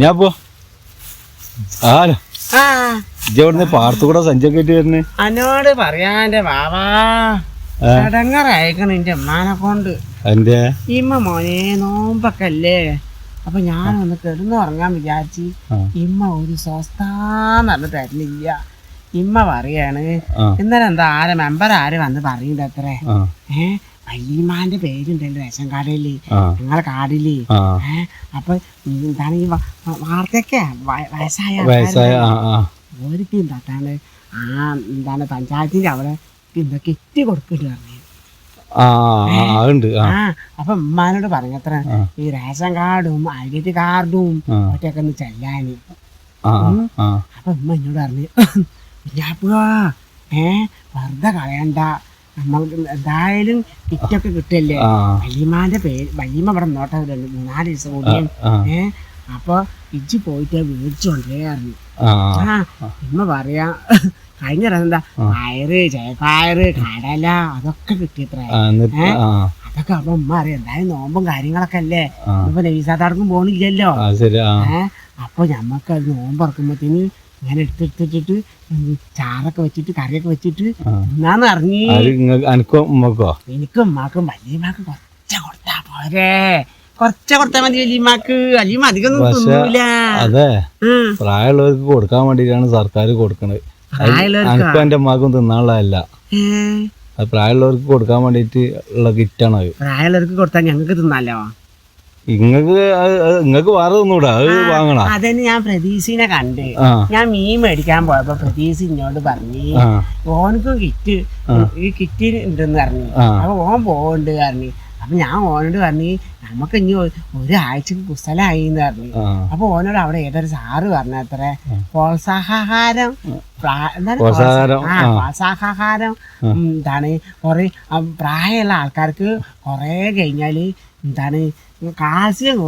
ഞാൻ പോ. ആലോ ആ. ഇജ്ജ് അവിടുന്ന് പാടത്തു കൂടെ സഞ്ചൊക്കെ ആയിട്ട് വരുന്നേ അന്നോട് പറയാന്റെ ബാബാ ചടങ്ങറയക്കണം എന്റെ ഉമ്മാനെ കൊണ്ട്. എന്റെ ഇമ്മ മോനെ നോമ്പക്കല്ലേ അപ്പൊ ഞാൻ ഒന്ന് കിടന്നു ഉറങ്ങാൻ വിചാരിച്ചു ഇമ്മ ഒരു സ്വസ്ഥാന്ന് തരുന്നില്ല ഇമ്മ പറയാണ് ഇന്നലെ എന്താ ആരെ മെമ്പർ ആര് വന്ന് പറയുന്നത് അത്രേ ആ. ഏ? വല്യമാന്റെ പേരുണ്ടല്ലോ റേഷൻ കാർഡിൽ നിങ്ങളെ കാർഡിൽ. അപ്പൊ എന്താണ് ഈ വാർത്തയൊക്കെ വയസ്സായ ഓർക്ക് എന്താണ് ആ എന്താണ് പഞ്ചായത്തിന്റെ അവിടെ എന്താ കിറ്റ് കൊടുക്കില്ല പറഞ്ഞു. ആ അപ്പൊ ഉമ്മാനോട് പറഞ്ഞത്ര ഈ റേഷൻ കാർഡും ഐഡന്റിറ്റി കാർഡും ആ. ഒറ്റയൊക്കെ ഒന്ന് ചെല്ലാന്. അപ്പൊ ഉമ്മ എന്നോട് പറഞ്ഞു ഞാപ്പോ ഏ വെറുതെ കളയണ്ട. നമ്മൾക്ക് എന്തായാലും കിറ്റൊക്കെ കിട്ടല്ലേ? വലിയമാന്റെ പേര് വല്യമ്മ ഇവിടെ നോട്ടം മൂന്നാൽ ദിവസം കൂടിയും ആ ഏ അപ്പൊ ഇജ്ജ് പോയിട്ട് മേടിച്ചോണ്ടേ അറിഞ്ഞു ആ ഇമ്മ പറയാ കഴിഞ്ഞ എന്താ? പയറ് ചേപ്പയറ് കടല അതൊക്കെ കിട്ടിയത്ര അതൊക്കെ അപ്പൊ ഉമ്മ അറിയാം എന്തായാലും നോമ്പും കാര്യങ്ങളൊക്കെ അല്ലേ? ഇപ്പൊ നവീസാത്താർക്കും പോണില്ലല്ലോ. ഏഹ് അപ്പൊ ഞമ്മക്ക് അത് നോമ്പ് ഇറക്കുമ്പത്തിന് ഇങ്ങനെ എടുത്തെടുത്തിട്ട് ചാറൊക്കെ വെച്ചിട്ട് കറിയൊക്കെ വെച്ചിട്ട് എന്നാന്ന് അറിഞ്ഞു? എനിക്കും ഉമ്മാക്കും വല്യമാക്ക് കൊറച്ച കൊടുത്താ പോരെ. കൊറച്ച കൊടുത്താ മതി വല്യമാക്ക്. വല്യമ്മ അധികം തിന്നൂല. അതെ പ്രായമുള്ളവർക്ക് കൊടുക്കാൻ വേണ്ടിട്ടാണ് സർക്കാർ കൊടുക്കണത്? അനക്കും എന്റെ ഉമ്മാക്കും തിന്നാനുള്ളതല്ല പ്രായമുള്ളവർക്ക് കൊടുക്കാൻ വേണ്ടിട്ട് ഉള്ള കിറ്റാണ് പ്രായമുള്ളവർക്ക് കൊടുത്താൽ ഞങ്ങൾക്ക് തിന്നാലോ? ഇങ്ങക്ക് ഇങ്ങക്ക് വേറെ ഒന്നുകൂടാ അത് വാങ്ങണ? അതന്നെ ഞാൻ പ്രതീഷിനെ കണ്ട്. ഞാൻ മീൻ മേടിക്കാൻ പോയപ്പോ പ്രതീക്ഷ ഇന്നോട് പറഞ്ഞു ഓനക്ക് കിറ്റ് ഈ കിറ്റ് ഉണ്ടെന്ന് പറഞ്ഞു. അപ്പൊ ഓൻ പോകണ്ട് പറഞ്ഞു. അപ്പൊ ഞാൻ ഓനോട് പറഞ്ഞു നമുക്ക് ഇനി ഒരാഴ്ചക്ക് കുസലായി എന്ന് പറഞ്ഞു അപ്പൊ ഓനോട് അവിടെ ഏതൊരു സാറ് പറഞ്ഞ അത്ര പ്രോത്സാഹാരം എന്താണ് കുറെ പ്രായമുള്ള ആൾക്കാർക്ക് കുറെ കഴിഞ്ഞാൽ എന്താണ്? കാൽസ്യം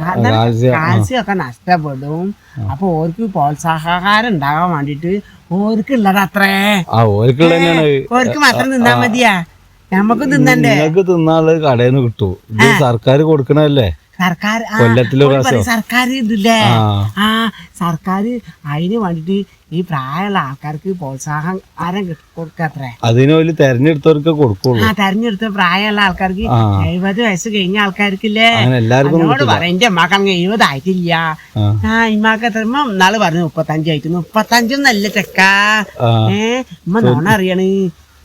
കാൽസ്യം, ഒക്കെ നഷ്ടപ്പെടും. അപ്പൊ ഓർക്ക് പ്രോത്സാഹാരം ഉണ്ടാകാൻ വേണ്ടിട്ട് ഓർക്കുള്ളത് അത്രേ. ഓർക്ക് മാത്രം തിന്നാ മതിയാ? നമുക്ക് തിന്നണ്ടേ? നിങ്ങൾക്ക് തിന്നാൾ കടയിൽ നിന്ന് കിട്ടൂ. സർക്കാർ കൊടുക്കണല്ലേ സർക്കാർ ആ, കൊല്ലത്തിലൊരു ഓര് പ്രാവശ്യം. പറയും സർക്കാർ ഇതില്ലേ ആ. ആ സർക്കാർ അതിന് വേണ്ടിട്ട് ഈ പ്രായമുള്ള ആൾക്കാർക്ക് പ്രോത്സാഹനം കൊടുക്കത്രേ? കൊടുക്കാത്രേ അതിനൊരു തെരഞ്ഞെടുത്തവർക്ക് കൊടുക്കുള്ളൂ. ആ തെരഞ്ഞെടുത്ത പ്രായമുള്ള ആൾക്കാർക്ക് ആ. എഴുപത് വയസ്സ് കഴിഞ്ഞ ആൾക്കാർക്കില്ലേ? അങ്ങനെ എല്ലാവർക്കും എന്നോട് പറയും എന്റെ അമ്മയ്ക്ക് എഴുപതായിട്ടില്ല. ആ. ആ ഇമ്മാക്ക് എത്ര ഉമ്മ നാൾ പറഞ്ഞു മുപ്പത്തഞ്ചായിട്ട്. മുപ്പത്തഞ്ചൊന്നല്ല ചെക്കാ. ആ. ഏ ഉമ്മ നോണ അറിയണ്.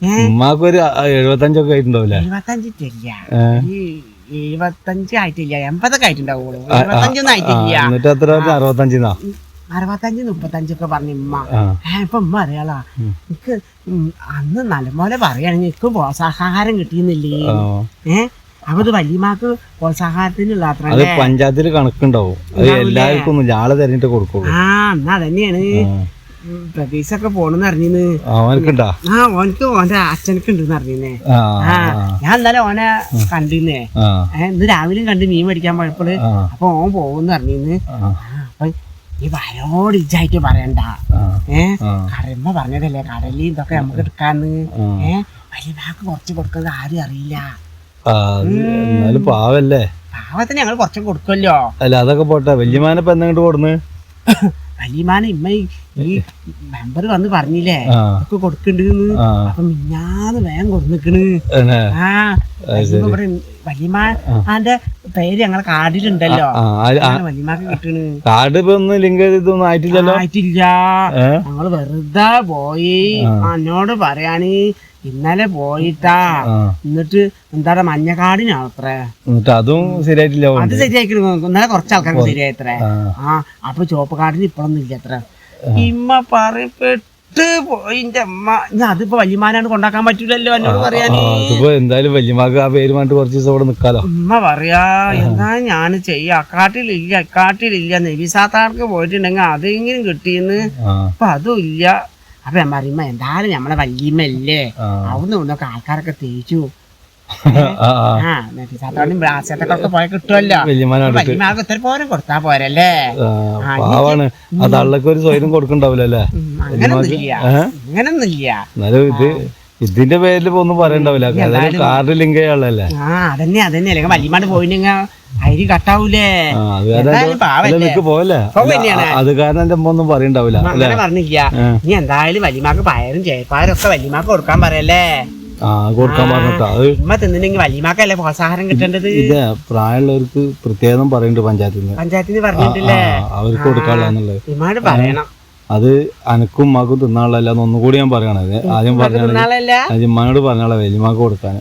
ഏ? ഉമ്മാക്കൊരു എഴുപത്തഞ്ചൊക്കെ ആയിട്ടുണ്ടാവില്ലേ? എഴുപത്തഞ്ചിട്ടില്ല. ഏ? ഈ എഴുപത്തഞ്ച് ആയിട്ടില്ല എൺപതൊക്കെ ആയിട്ടുണ്ടാവുള്ളൂ. എഴുപത്തഞ്ചൊന്നും ആയിട്ടില്ല. അറുപത്തഞ്ച് മുപ്പത്തഞ്ചൊക്കെ പറഞ്ഞു ഉമ്മ ഇപ്പൊ ഉമ്മ അറിയാളാ എനിക്ക് അന്ന് നല്ലപോലെ പറയുകയാണെങ്കിൽ എനിക്ക് പ്രോത്സാഹാരം കിട്ടിയെന്നില്ലേ ഏഹ് അപ്പൊ ഇത് വല്യമാക്ക് പ്രോത്സാഹനത്തിനുള്ള അത് പഞ്ചായത്തിൽ കണക്കുണ്ടാവും. എല്ലാവർക്കും ഒന്നും ഞാളെ തെരഞ്ഞിട്ട് കൊടുക്കുള്ളൂ. ആ എന്നാ തന്നെയാണ്. പ്രതീക്ഷൊക്കെ പോണെന്ന് അറിഞ്ഞിന്ന്. ആ, അവനക്കുണ്ടാ ആ ഓനക്ക് ഓന്റെ അച്ഛനക്ക് ഉണ്ടെന്ന് അറിഞ്ഞിന്നേ. ആ ഞാൻ ഇന്നലെ ഓനെ കണ്ടിന്നേ. ഏ, ഇന്ന് രാവിലെയും കണ്ട് മീൻ മേടിക്കാൻ പോയപ്പോൾ അപ്പൊ ഓൻ പോകുന്ന അറിഞ്ഞിന്ന്. അപ്പൊ ഈ വരോട് ഇജായിട്ട് പറയണ്ട. ഏ കടമ്മ പറഞ്ഞതല്ലേ കടലിൽ ഇതൊക്കെ നമുക്ക് എടുക്കാന്ന്. ആ. വലിയ ബാക്ക് കുറച്ച് കൊടുക്കുന്നത് ആരും അറിയില്ല. എന്നാലും പാവല്ലേ? പാവത്തിന് ഞങ്ങൾ കുറച്ച് കൊടുക്കുമല്ലോ അല്ല അതൊക്കെ പോട്ടെ. വല്യമാനപ്പ എന്തെങ്കിലും കൊടുന്ന്? വലിയമാന ഇമ്മ ഈ- മെമ്പർ വന്ന് പറഞ്ഞില്ലേ? ഒക്കെ കൊടുക്കണ്ടെന്ന്. അപ്പൊ മിഞ്ഞാന്ന് വേഗം കൊടുക്കണ് ആ. ഇവിടെ വല്യമാന്റെ പേര് ഞങ്ങളെ കാർഡിലുണ്ടല്ലോ. വലിയമാക്ക് കിട്ടണ്. കാർഡ് ഇപ്പൊ ഒന്നും ലിങ്ക് ഇതൊന്നും ആയിട്ടില്ലല്ലോ? ആയിട്ടില്ല. ഞങ്ങൾ വെറുതെ പോയി. എന്നോട് പറയാന് ഇന്നലെ പോയിട്ടാ. എന്നിട്ട് എന്താണ് മഞ്ഞക്കാടിനാണ് അത്ര? അതും ശരിയായിട്ടില്ല അത്. ശരിയാക്കി ഇന്നലെ കുറച്ച് ആൾക്കാർക്ക് ശരിയായത്രേ. ആ. അപ്പൊ ചുവപ്പ് കാടിന് ഇപ്പോഴൊന്നും ഇല്ല അത്ര. ഇമ്മ പറയപ്പെട്ട് പോയി എന്റെ അമ്മ. ഞാൻ അതിപ്പോ വല്യമാനാണ് കൊണ്ടാക്കാൻ പറ്റൂലല്ലോ എന്നോട് പറയാന്. എന്തായാലും വല്യമാക്ക് ആ പേര് പറഞ്ഞിട്ട് കുറച്ച് ദിവസം ഇവിടെ നിക്കാലോ. ഉമ്മ പറയാ എന്താ ഞാൻ ചെയ്യാ. അക്കാട്ടിലില്ല അക്കാട്ടിലില്ല നെവിസാത്താർക്ക് പോയിട്ടുണ്ടെങ്കിൽ അതെങ്കിലും കിട്ടിയെന്ന് അപ്പൊ അതും ഇല്ല. അപ്പൊ ഞാൻ പറയുമ്പോ എന്തായാലും നമ്മളെ വല്യമ്മല്ലേ അവന്ന് അവിടുന്ന് ഇവിടുന്നൊക്കെ ആൾക്കാരൊക്കെ തേച്ചു. ആ ആ ആ. നെവിസാത്താടും ബ്രാസത്തൊക്കെ പോയ കിട്ടുമല്ലോ വല്യമാനാണ് വല്യമാർക്ക് ഇത്ര പോരും കൊടുത്താ പോരല്ലേ? ആ, പാവാണ്. ആ തള്ളക്ക് ഒരു സ്വയം കൊടുക്കണ്ടാവില്ല അല്ലേ? ഉം, അങ്ങനൊന്നുമില്ല. അങ്ങനൊന്നുമില്ല. എന്നാലും ഇത് ഇതിന്റെ പേരിൽ ഒന്നും പറയണ്ടാവില്ല. കാർഡ് ലിങ്ക് ആ അതന്നെ അതന്നെ. അല്ലെങ്കിൽ വല്യമാട് പോയിനെങ്ക അരി കട്ടാവൂലേ അത് കാരണം. എന്റെ അമ്മ ഒന്നും പറയണ്ടാവില്ല പറഞ്ഞില്ല. നീ എന്തായാലും വലിയമാക്ക് പയറും ചേപ്പാരും ഒക്കെ വല്യമാക്ക് കൊടുക്കാൻ പറയല്ലേ? ആ കൊടുക്കാൻ പറഞ്ഞിട്ടാ. വല്യമാക്കല്ലേ പ്രോത്സാഹനം കിട്ടേണ്ടത്? ഇത് പ്രായമുള്ളവർക്ക് പ്രത്യേകം പറയുന്നുണ്ട് പഞ്ചായത്തിൽ പഞ്ചായത്തിൽ പഞ്ചായത്തിന് പറഞ്ഞിട്ടില്ലേ? അവർക്ക് കൊടുക്കാനുള്ളത് ഇമാട് പറയണം. അത് അനക്കും ഉമ്മാക്കും തിന്നാളല്ല ഒന്നുകൂടി ഞാൻ പറയണത്. ആദ്യം പറഞ്ഞാൽ അജിമ്മാനോട് പറഞ്ഞാളെ വലിയമാക്ക് കൊടുക്കാൻ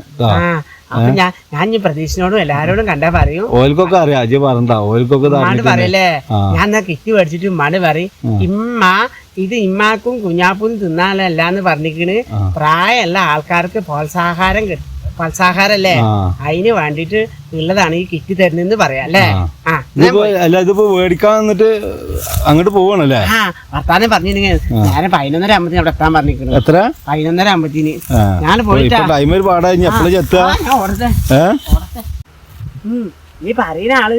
ഞാൻ ഈ പ്രതീക്ഷനോടും എല്ലാരോടും കണ്ടാ പറയും. ഓൽക്കൊക്കെ അറിയാം അജി പറഞ്ഞ ഓൽക്കൊക്കെ പറയല്ലേ? ഞാൻ എന്നാ കിറ്റ് മേടിച്ചിട്ട് ഉമ്മാട് പറയും ഇമ്മ ഇത് ഇമ്മാക്കും കുഞ്ഞാപ്പും തിന്നാലല്ലാന്ന് പറഞ്ഞിക്കണ് പ്രായമല്ല പ്രായമുള്ള ആൾക്കാർക്ക് പ്രോത്സാഹാരം കിട്ടും. പ്രോത്സാഹാരല്ലേ ആ. അതിന് വേണ്ടിട്ട് ഉള്ളതാണ് ഈ കിറ്റ് തരുന്നെന്ന് പറയാം അല്ലേ? അല്ല ഇതിപ്പോ മേടിക്കാൻ വന്നിട്ട് അങ്ങോട്ട് പോവാണല്ലേ ആ വർത്താനം പറഞ്ഞിരുന്നെങ്കിൽ ഞാൻ പതിനൊന്നര ആകുമ്പത്തിന് അവിടെ എത്താൻ പറഞ്ഞിരിക്കുന്നു. എത്ര? പതിനൊന്നര ആകുമ്പത്തിന് ഞാൻ പോയിട്ട് ഇപ്പൊ ടൈം ഒരു പാടാ ഇനി എപ്പോഴും ഉം. നീ പറയുന്ന ആൾ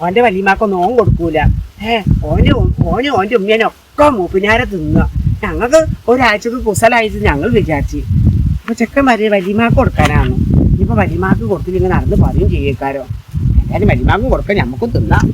ഓന്റെ വലിയമാക്കൊന്നും ഓൻ കൊടുക്കൂല. ഏ ഓന്റെ ഓന് ഓന്റെ ഉമ്മേനൊക്കെ മൂപ്പിനാരെ തിന്നുക. ഞങ്ങൾക്ക് ഒരാഴ്ചക്ക് കുസലായിട്ട് ഞങ്ങൾ വിചാരിച്ചു. അപ്പൊ ചെക്കന്മാര് വലിയമാക്ക് കൊടുക്കാനാണ് ഇനിയിപ്പോ വലിയമാക്ക് കൊടുത്തില്ലെങ്കിൽ നടന്ന് പറയും ചെയ്യേക്കാരോ. എന്തായാലും വലിയമാക്ക് കൊടുക്കാൻ നമുക്കും തിന്നാം.